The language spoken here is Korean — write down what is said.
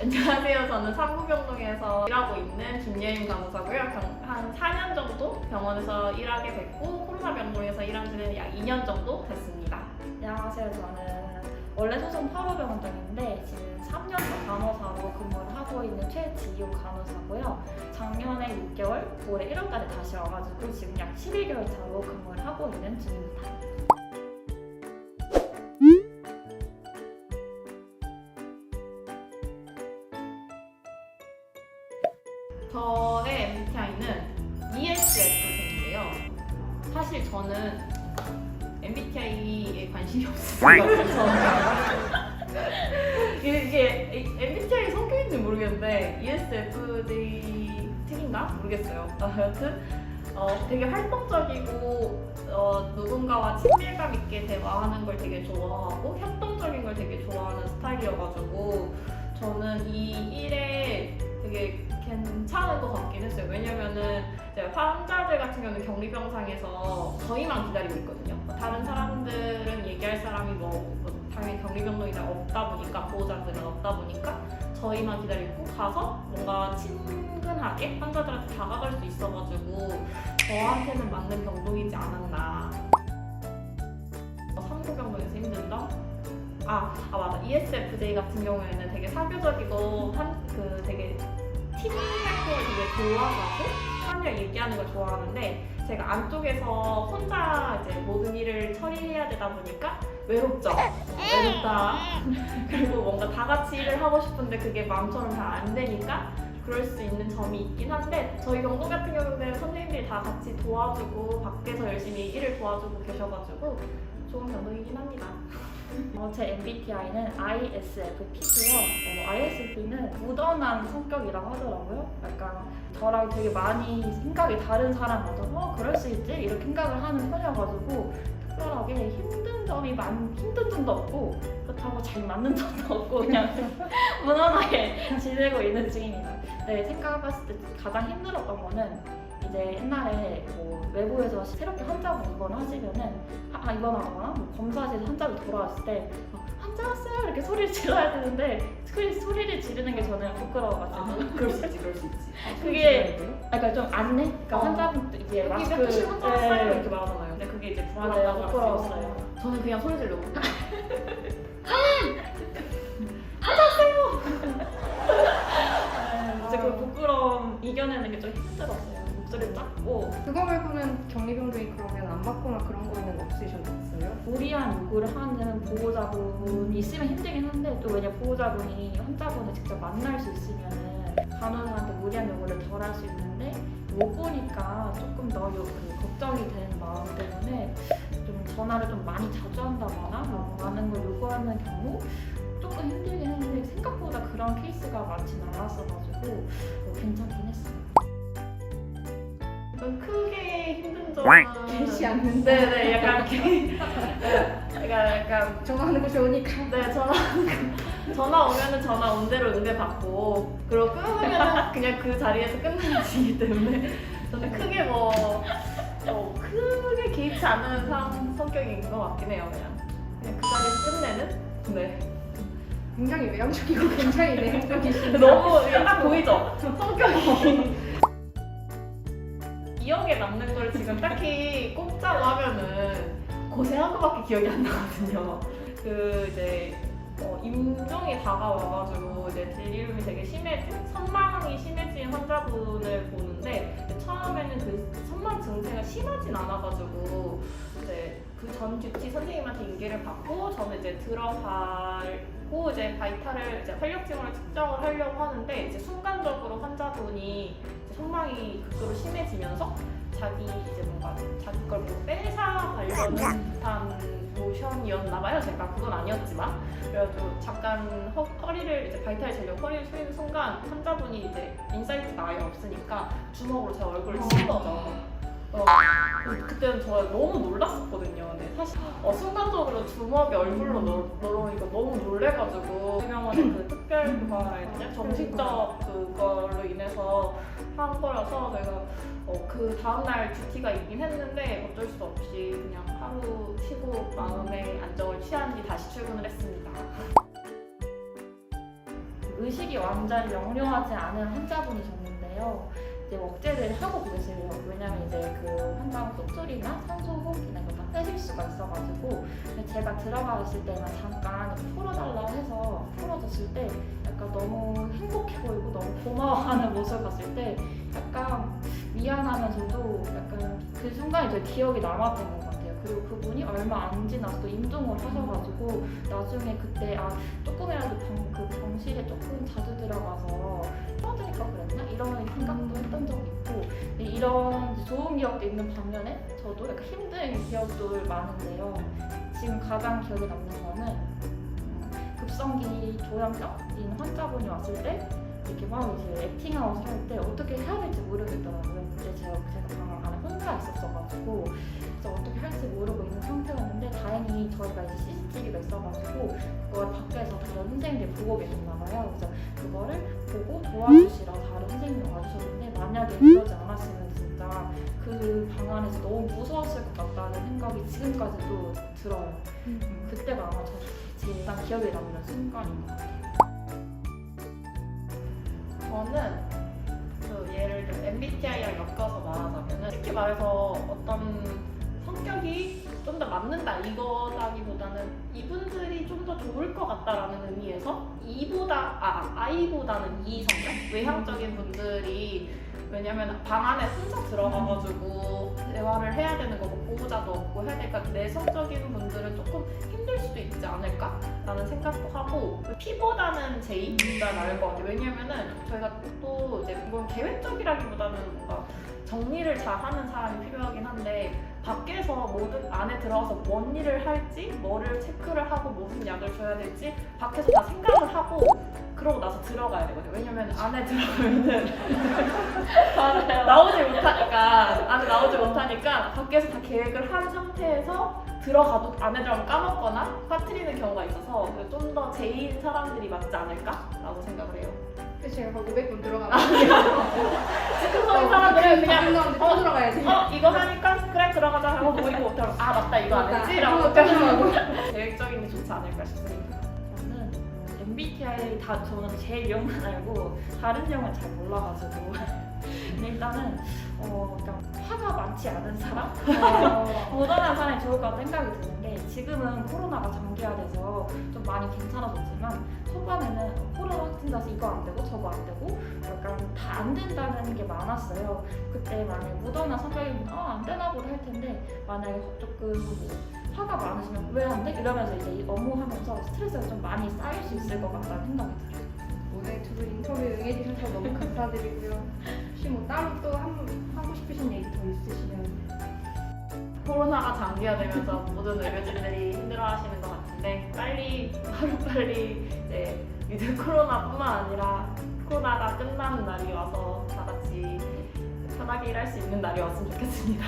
안녕하세요. 저는 상부병동에서 일하고 있는 김예임 간호사고요. 병- 한 4년 정도 병원에서 일하게 됐고 코로나 병동에서 일한 지는 약 2년 정도 됐습니다. 안녕하세요. 저는 원래 소속 8호 병원장인데 지금 3년 차 간호사로 근무를 하고 있는 최지효 간호사고요. 작년에 6개월, 올해 1월달에 다시 와가지고 지금 약 11개월 차로 근무를 하고 있는 중입니다. 저의 MBTI는 ESFJ인데요. 사실 저는 MBTI에 관심이 없어요. 이게, 이게 MBTI 성격인지 모르겠는데 ESFJ 특인가 모르겠어요. 아, 여튼 어, 되게 활동적이고 어, 누군가와 친밀감 있게 대화하는 걸 되게 좋아하고 협동적인 걸 되게 좋아하는 스타일이어가지고 저는 이 일에 것 같긴 했어요. 왜냐면은 이제 환자들 같은 경우는 격리 병상에서 저희만 기다리고 있거든요. 다른 사람들은 얘기할 사람이 뭐, 뭐 당연히 격리 병동이나 없다 보니까 보호자들은 없다 보니까 저희만 기다리고 가서 뭔가 친근하게 환자들한테 다가갈 수 있어가지고 저한테는 맞는 병동이지 않았나. 상부병동에서 힘든 점? 아, 아 맞아. ESFJ 같은 경우에는 되게 사교적이고 한 그 되게 팀 활동을 되게 좋아하고 사람이랑 얘기하는 걸 좋아하는데 제가 안쪽에서 혼자 이제 모든 일을 처리해야 되다 보니까 외롭죠. 외롭다. 그리고 뭔가 다 같이 일을 하고 싶은데 그게 마음처럼 잘 안 되니까 그럴 수 있는 점이 있긴 한데 저희 병동 같은 경우는 선생님들이 다 같이 도와주고 밖에서 열심히 일을 도와주고 계셔가지고 좋은 병동이긴 합니다. 어, 제 MBTI는 ISFP고요. 어, ISFP는 무던한 성격이라고 하더라고요. 약간 저랑 되게 많이 생각이 다른 사람마저 어 그럴 수 있지 이렇게 생각을 하는 편이어가지고 특별하게 힘든 점이 많 힘든 점도 없고 그렇다고 잘 맞는 점도 없고 그냥 무난하게 지내고 있는 중입니다. 네 생각해봤을 때 가장 힘들었던 거는 이제 옛날에 뭐 외부에서 새롭게 환자분 입원하시면은 아, 입원하거나 뭐 검사실에 환자가 돌아왔을 때 어, 환자 왔어요 이렇게 소리를 질러야 되는데 그 소리를 지르는 게 저는 부끄러워가지고 그럴 수 있지, 그럴 수 있지. 그게 약간 좀 안내? 그러니까 어. 환자분 이제 마스크 몇 시간 왔어요 네. 이렇게 말하잖아요. 근데 그게 이제 불안하고 부끄러웠어요 저는 그냥 소리 지르고 네, 이제 그 부끄러움 이겨내는 게 좀 힘들었어요 목소리 작고 그거 말고는 격리병동이 그러면 안 받거나 그런 거는 없으셨어요? 무리한 요구를 하는 보호자분이 있으면 힘들긴 한데 또 왜냐 보호자분이 환자분을 직접 만날 수 있으면은 간호사한테 무리한 요구를 덜 할 수 있는데 못 보니까 조금 더 요, 그 걱정이 되는 마음 때문에 좀 전화를 좀 많이 자주 한다거나 뭐 많은 걸 요구하는 경우 조금 힘들긴 했는데 생각보다 그런 케이스가 많지는 않았어가지고 뭐 괜찮긴 했어요. 좀 크게 힘든 점은 개시 않는다. 네네 약간 이렇게 네, 약간 약간 전화하는 거 좋으니까. 네 전화 전화 오면은 전화 온 대로 응대 받고 그리고 끊으면은 그냥 그 자리에서 끝나지기 때문에 저는 크게 뭐, 뭐 크게 개의치 않는 상, 성격인 것 같긴 해요 그냥. 그냥 그 자리에서 끝내는? 네. 굉장히 외향적이고 굉장히 내향적이시고 너무 이게 딱 보이죠? 성격이 기억에 남는 걸 지금 딱히 꼽자고 하면은 고생한 거밖에 기억이 안 나거든요. 그 이제 어, 임종이 다가와가지고 이제 delirium이 되게 심해진 선망이 심해진 환자분을 보는데 처음에는 그 선망 증세가 심하진 않아가지고 이제 그전 듀티 선생님한테 인계를 받고 저는 이제 들어가고 이제 바이탈을 이제 활력 징후를 측정을 하려고 하는데 이제 순간적으로 이제 선망이 극도로 심해지면서 자기 이제 뭔가 자기 걸뭐 뺏어가려는 듯한 모션이었나 봐요. 제가 그건 아니었지만 그래가지고 잠깐 허, 허리를 이제 바이탈 재려고 허리를 숙이는 순간 환자분이 이제 인사이트가 아예 없으니까 주먹으로 제 얼굴을 친 거죠. 어, 그때는 저 너무 놀랐었거든요. 근데 사실 어, 순간적으로 주먹이 얼굴로 넣- 넣으니까 너무 놀래가지고 병원에 그 특별 해야 되냐 정식적 그걸로 인해서 한 거라서 내가 어, 그 다음날 듀티가 있긴 했는데 어쩔 수 없이 그냥 하루 쉬고 마음의 안정을 취한 뒤 다시 출근을 했습니다. 의식이 완전히 명료하지 않은 환자분이셨는데요. 이제 억제를 하고 계세요. 왜냐면 이제 수가 있어가지고 제가 들어가 있을 때만 잠깐 풀어달라고 해서 풀어줬을 때 약간 너무 행복해 보이고 너무 고마워하는 모습을 봤을 때 약간 미안하면서도 약간 그 순간이 되게 기억이 남았던 것 같아요. 그리고 그분이 얼마 안 지나서 또 임종을 하셔가지고 나중에 그때 아 조금이라도 병, 그 병실에 조금 자주 들어가서 풀어드니까 그랬나 이런 생각도 했던 적이 있고 근데 이런 좋은 기억도 있는 반면에 저도 약간 힘든 기억도 많은데요. 지금 가장 기억에 남는 거는 음, 급성기 조현병인 환자분이 왔을 때 이렇게 막 이제 액팅아웃을 할 때 어떻게 해야 될지 모르겠더라고요. 그때 제가 제가 방안 에 혼자 있었어가지고 그래서 어떻게 할지 모르고 있는 상태였는데 다행히 저희가 이제 CCTV가 있어가지고 그걸 밖에서 다른 선생님들이 보고 계셨나 봐요. 그래서 그거를 보고 도와주시러 다른 선생님이 와주셨는데 만약에 그러지 않았으면 진짜 그 방 안에서 너무 무서웠을 것 같다는 생각이 지금까지도 들어요. 음, 그때가 아마 저 제일 난 기억에 남는 순간인 것 같아요. 저는 MBTI랑 엮어서 말하자면은 쉽게 말해서 어떤 성격이 좀 더 맞는다 이거다기보다는 이분들이 좀 더 좋을 것 같다라는 의미에서 이보다 아 I보다는 E 성격? 외향적인 분들이 왜냐면 방 안에 혼자 들어가가지고 대화를 해야 되는 거고 보호자도 없고 해야 되니까 내성적인 분들은 조금 힘들 수도 있지 않을까 라는 생각도 하고 P보다는 J가 나을 것 같아요. 왜냐면은 저희가 또 이제 이건 계획적이라기보다는 뭔가 정리를 잘 하는 사람이 필요하긴 한데 밖에서 모든 안에 들어가서 뭔 일을 할지 뭐를 체크를 하고 무슨 약을 줘야 될지 밖에서 다 생각을 하고 그러고 나서 들어가야 되거든요. 왜냐면 안에 들어가면은 나오지 못하니까 안에 나오지 못하니까 밖에서 다 계획을 한 상태에서 들어가도 안에 들어가면 까먹거나 빠뜨리는 경우가 있어서 좀 더 제인 사람들이 맞지 않을까라고 생각을 해요. 그래서 제가 거기 500분 들어가면 그런 사람들은 그냥 어, 또 들어가야지. 어 이거 하니까 그래 들어가자 하고 모이고 못하면 아 맞다 이거 안 했지? 라고 맞다. 생각하고 계획적인 게 좋지 않을까 싶습니다. MBTI 다 저는 제일 영만 알고 다른 영은 잘 몰라가지고. 근데 일단은 어 그러니까 화가 많지 않은 사람, 어, 무던한 사람이 좋을 것 같다는 생각이 드는 게 지금은 코로나가 장기화돼서 좀 많이 괜찮아졌지만 초반에는 코로나 확진자서 이거 안 되고 저거 안 되고 약간 다 안 된다는 게 많았어요. 그때 만약에 무던한 성격이면 아 안 되나 보다 할 텐데 만약에 조금 뭐 화가 많으시면 왜 안 돼? 이러면서 이제 이 업무하면서 스트레스가 좀 많이 쌓일 수 있을 것 같다는 생각이 들어요. 오늘 두 분 인터뷰 응해주셔서 너무 감사드리고요. 혹시 뭐 따로 또 한, 하고 싶으신 얘기 더 있으시면 코로나가 장기화되면서 모든 의료진들이 힘들어하시는 것 같은데 빨리 하루 빨리 이제 이제 코로나뿐만 아니라 코로나가 끝나는 날이 와서 다 같이 편하게 일할 수 있는 날이 왔으면 좋겠습니다.